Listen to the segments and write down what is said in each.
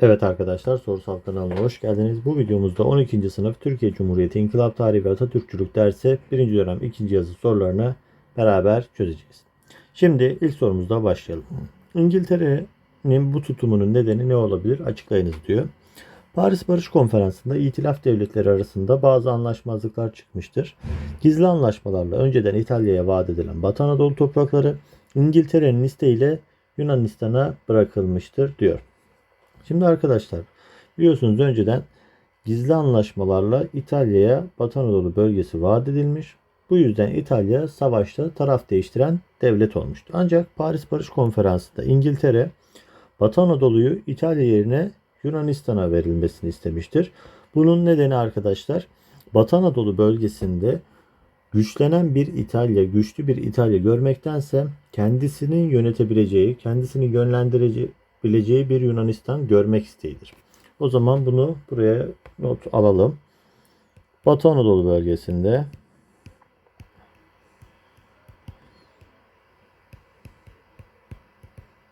Evet arkadaşlar Sorusal kanalına hoş geldiniz. Bu videomuzda 12. sınıf Türkiye Cumhuriyeti İnkılap Tarihi ve Atatürkçülük dersi 1. dönem 2. yazı sorularını beraber çözeceğiz. Şimdi ilk sorumuzda başlayalım. İngiltere'nin bu tutumunun nedeni ne olabilir? Açıklayınız diyor. Paris Barış Konferansı'nda İtilaf devletleri arasında bazı anlaşmazlıklar çıkmıştır. Gizli anlaşmalarla önceden İtalya'ya vaat edilen Batı Anadolu toprakları İngiltere'nin isteğiyle Yunanistan'a bırakılmıştır diyor. Şimdi arkadaşlar biliyorsunuz önceden gizli anlaşmalarla İtalya'ya Batı Anadolu bölgesi vaat edilmiş. Bu yüzden İtalya savaşta taraf değiştiren devlet olmuştu. Ancak Paris Barış Konferansı'nda İngiltere Batı Anadolu'yu İtalya yerine Yunanistan'a verilmesini istemiştir. Bunun nedeni arkadaşlar Batı Anadolu bölgesinde güçlenen bir İtalya, güçlü bir İtalya görmektense kendisinin yönetebileceği, kendisini yönlendirebileceği bir Yunanistan görmek isteğidir. O zaman bunu buraya not alalım. Batı Anadolu bölgesinde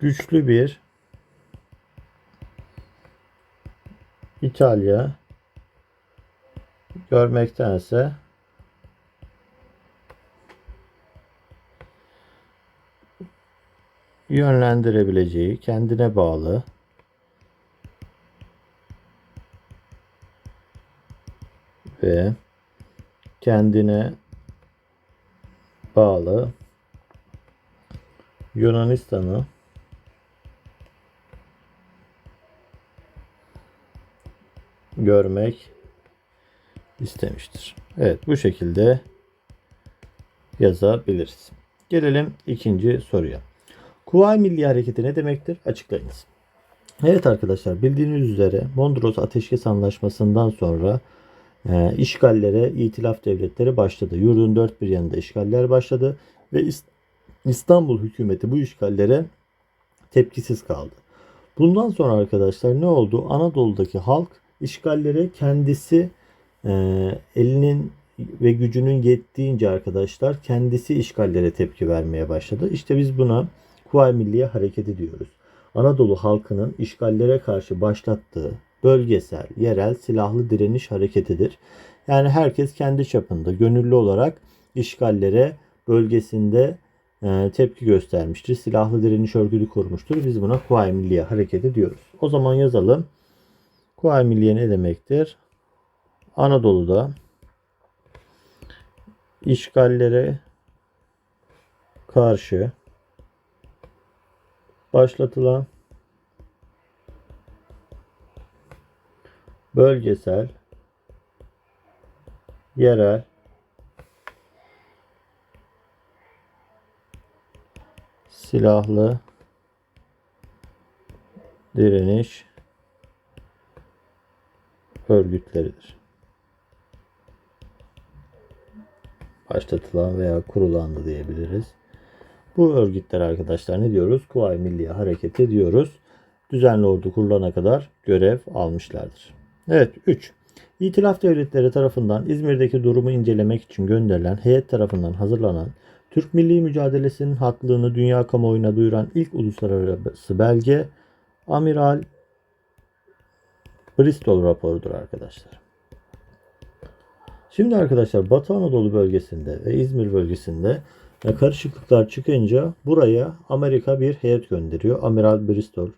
güçlü bir İtalya görmektense yönlendirebileceği, kendine bağlı ve kendine bağlı Yunanistan'ı görmek istemiştir. Evet bu şekilde yazabiliriz. Gelelim ikinci soruya. Kuvayi Milli Hareketi ne demektir? Açıklayınız. Evet arkadaşlar bildiğiniz üzere Mondros Ateşkes Anlaşması'ndan sonra e, işgallere itilaf devletleri başladı. Yurdun dört bir yanında işgaller başladı ve İs- İstanbul hükümeti bu işgallere tepkisiz kaldı. Bundan sonra arkadaşlar ne oldu? Anadolu'daki halk işgallere kendisi e, elinin ve gücünün yettiğince arkadaşlar kendisi işgallere tepki vermeye başladı. İşte biz buna Kuvayi Milliye Hareketi diyoruz. Anadolu halkının işgallere karşı başlattığı bölgesel, yerel silahlı direniş hareketidir. Yani herkes kendi çapında gönüllü olarak işgallere bölgesinde e, tepki göstermiştir. Silahlı direniş örgütü kurmuştur. Biz buna Kuvayi Milliye Hareketi diyoruz. O zaman yazalım. Kuvayi Milliye ne demektir? Anadolu'da işgallere karşı başlatılan bölgesel, yerel, silahlı direniş örgütleridir. Başlatılan veya kurulandı diyebiliriz. Bu örgütler arkadaşlar ne diyoruz? Kuvayi Milliye Hareketi diyoruz. Düzenli ordu kurulana kadar görev almışlardır. Evet 3. İtilaf devletleri tarafından İzmir'deki durumu incelemek için gönderilen heyet tarafından hazırlanan Türk Milli Mücadelesi'nin haklılığını dünya kamuoyuna duyuran ilk uluslararası belge Amiral Bristol raporudur arkadaşlar. Şimdi arkadaşlar Batı Anadolu bölgesinde ve İzmir bölgesinde e, karışıklıklar çıkınca buraya Amerika bir heyet gönderiyor. Amiral Bristol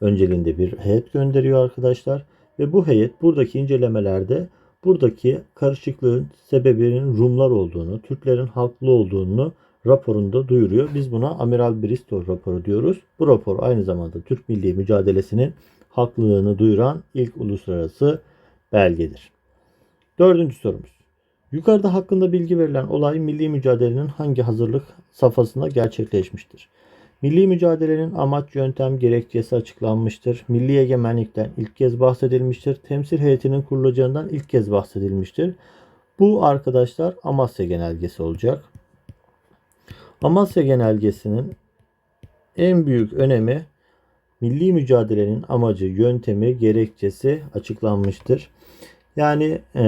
önceliğinde bir heyet gönderiyor arkadaşlar. Ve bu heyet buradaki incelemelerde buradaki karışıklığın sebebinin Rumlar olduğunu, Türklerin haklı olduğunu raporunda duyuruyor. Biz buna Amiral Bristol raporu diyoruz. Bu rapor aynı zamanda Türk milli mücadelesinin haklılığını duyuran ilk uluslararası belgedir. Dördüncü sorumuz. Yukarıda hakkında bilgi verilen olay milli mücadelenin hangi hazırlık safhasında gerçekleşmiştir? Milli mücadelenin amaç, yöntem, gerekçesi açıklanmıştır. Milli egemenlikten ilk kez bahsedilmiştir. Temsil heyetinin kurulacağından ilk kez bahsedilmiştir. Bu arkadaşlar Amasya Genelgesi olacak. Amasya Genelgesi'nin en büyük önemi milli mücadelenin amacı, yöntemi, gerekçesi açıklanmıştır. Yani e,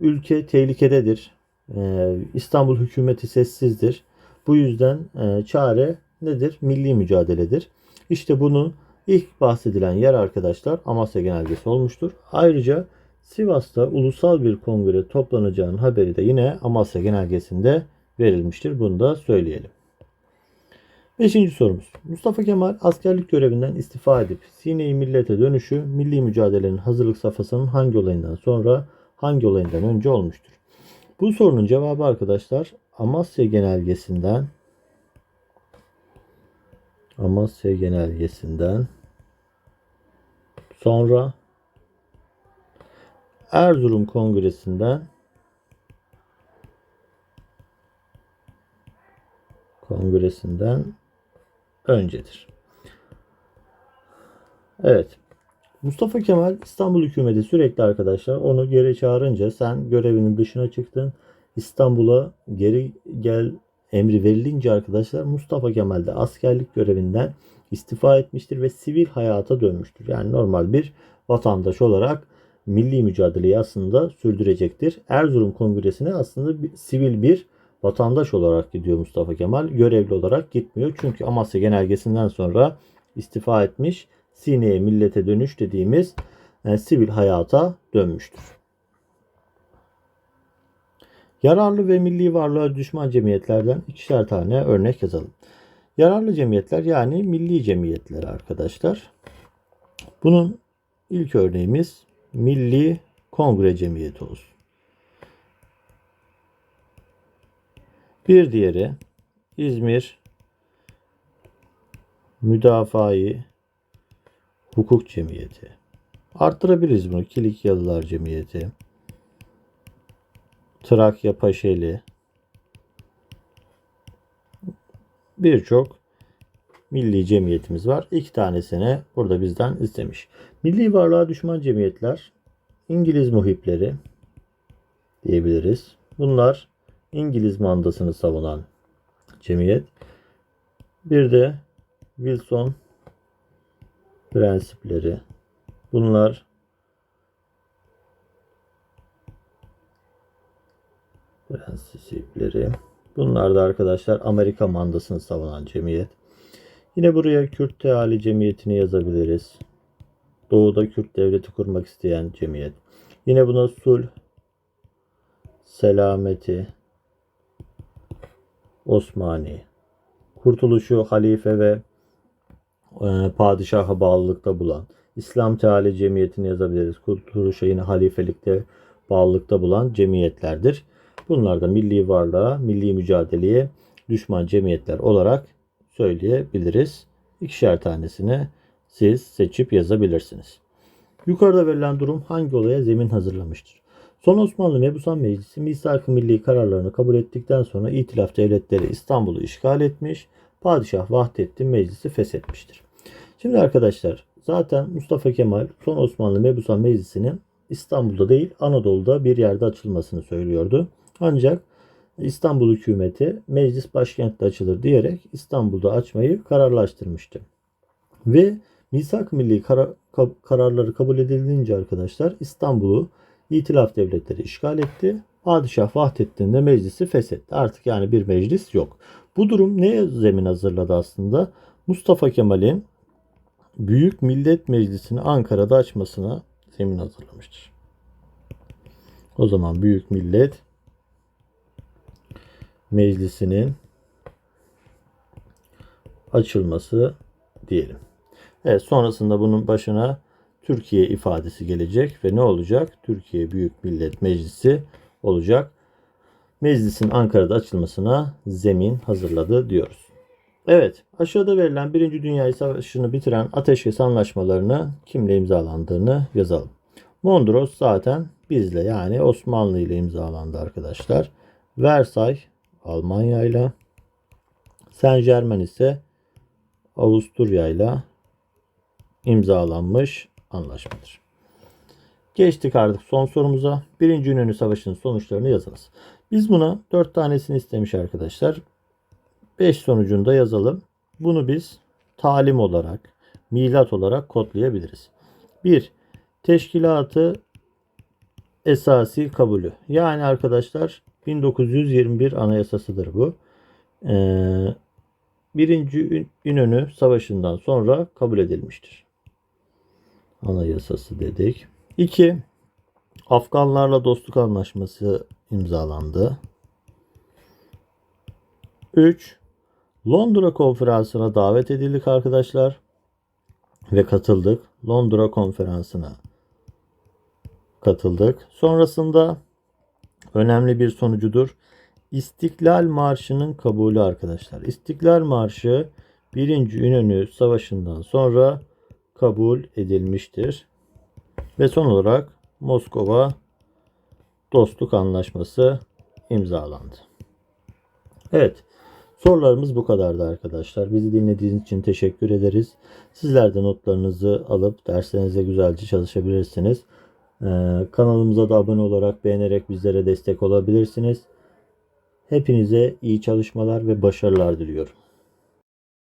ülke tehlikededir. E, İstanbul hükümeti sessizdir. Bu yüzden e, çare nedir? Milli mücadeledir. İşte bunu İlk bahsedilen yer arkadaşlar Amasya Genelgesi olmuştur. Ayrıca Sivas'ta ulusal bir kongre toplanacağının haberi de yine Amasya Genelgesi'nde verilmiştir. Bunu da söyleyelim. Beşinci sorumuz. Mustafa Kemal askerlik görevinden istifa edip Sine-i Millet'e dönüşü milli mücadelenin hazırlık safhasının hangi olayından sonra hangi olayından önce olmuştur? Bu sorunun cevabı arkadaşlar Amasya Genelgesi'nden Amasya Genelgesi'nden sonra Erzurum Kongresi'nden Kongresi'nden öncedir. Evet. Mustafa Kemal İstanbul hükümeti sürekli arkadaşlar onu geri çağırınca sen görevinin dışına çıktın. İstanbul'a geri gel emri verilince arkadaşlar Mustafa Kemal de askerlik görevinden istifa etmiştir ve sivil hayata dönmüştür. Yani normal bir vatandaş olarak milli mücadeleyi aslında sürdürecektir. Erzurum Kongresi'ne aslında bir, sivil bir vatandaş olarak gidiyor Mustafa Kemal. Görevli olarak gitmiyor. Çünkü Amasya Genelgesi'nden sonra istifa etmiş. Sine'ye millete dönüş dediğimiz yani sivil hayata dönmüştür. Yararlı ve milli varlığa düşman cemiyetlerden ikişer tane örnek yazalım. Yararlı cemiyetler yani milli cemiyetler arkadaşlar. Bunun ilk örneğimiz Milli Kongre Cemiyeti olsun. Bir diğeri İzmir Müdafai Hukuk Cemiyeti. Arttırabiliriz bunu. Kilikyalılar Cemiyeti. Trakya Paşeli. Birçok milli cemiyetimiz var. İki tanesini burada bizden istemiş. Milli varlığa düşman cemiyetler İngiliz muhipleri diyebiliriz. Bunlar İngiliz mandasını savunan cemiyet. Bir de Wilson prensipleri. Bunlar prensipleri. Bunlar da arkadaşlar Amerika mandasını savunan cemiyet. Yine buraya Kürt Teali Cemiyeti'ni yazabiliriz. Doğuda Kürt devleti kurmak isteyen cemiyet. Yine buna sulh, selameti, Osmani, kurtuluşu halife ve padişaha bağlılıkta bulan, İslam Teali Cemiyeti'ni yazabiliriz. Kurtuluşa yine halifelikte bağlılıkta bulan cemiyetlerdir. Bunlar da milli varlığa, milli mücadeleye düşman cemiyetler olarak söyleyebiliriz. İkişer tanesini siz seçip yazabilirsiniz. Yukarıda verilen durum hangi olaya zemin hazırlamıştır? Son Osmanlı Mebusan Meclisi misak-ı milli kararlarını kabul ettikten sonra itilaf devletleri İstanbul'u işgal etmiş, Padişah Vahdettin meclisi feshetmiştir. Şimdi arkadaşlar zaten Mustafa Kemal son Osmanlı Mebusan Meclisi'nin İstanbul'da değil Anadolu'da bir yerde açılmasını söylüyordu. Ancak İstanbul hükümeti meclis başkentte açılır diyerek İstanbul'da açmayı kararlaştırmıştı. Ve misak milli kar- kararları kabul edilince arkadaşlar İstanbul'u İtilaf devletleri işgal etti. Padişah Vahdettin de meclisi feshetti. Artık yani bir meclis yok. Bu durum neye zemin hazırladı aslında? Mustafa Kemal'in Büyük Millet Meclisi'ni Ankara'da açmasına zemin hazırlamıştır. O zaman Büyük Millet Meclisi'nin açılması diyelim. Evet sonrasında bunun başına Türkiye ifadesi gelecek ve ne olacak? Türkiye Büyük Millet Meclisi olacak. Meclisin Ankara'da açılmasına zemin hazırladı diyoruz. Evet, aşağıda verilen Birinci Dünya Savaşı'nı bitiren ateşkes anlaşmalarını kimle imzalandığını yazalım. Mondros zaten bizle yani Osmanlı ile imzalandı arkadaşlar. Versay Almanya ile Saint Germain ise Avusturya ile imzalanmış anlaşmadır. Geçtik artık son sorumuza. Birinci İnönü Savaşı'nın sonuçlarını yazınız. Biz buna dört tanesini istemiş arkadaşlar. Beş sonucunda yazalım. Bunu biz talim olarak, milat olarak kodlayabiliriz. 1. Teşkilatı esasi kabulü. Yani arkadaşlar 1921 anayasasıdır bu. Ee, Birinci İnönü Savaşı'ndan sonra kabul edilmiştir. Anayasası dedik. 2. Afganlarla dostluk anlaşması imzalandı. 3. Londra konferansına davet edildik arkadaşlar ve katıldık. Londra konferansına katıldık. Sonrasında önemli bir sonucudur. İstiklal Marşı'nın kabulü arkadaşlar. İstiklal Marşı 1. İnönü Savaşı'ndan sonra kabul edilmiştir. Ve son olarak Moskova Dostluk Anlaşması imzalandı. Evet. Sorularımız bu kadardı arkadaşlar. Bizi dinlediğiniz için teşekkür ederiz. Sizler de notlarınızı alıp derslerinize güzelce çalışabilirsiniz. Ee, kanalımıza da abone olarak beğenerek bizlere destek olabilirsiniz. Hepinize iyi çalışmalar ve başarılar diliyorum.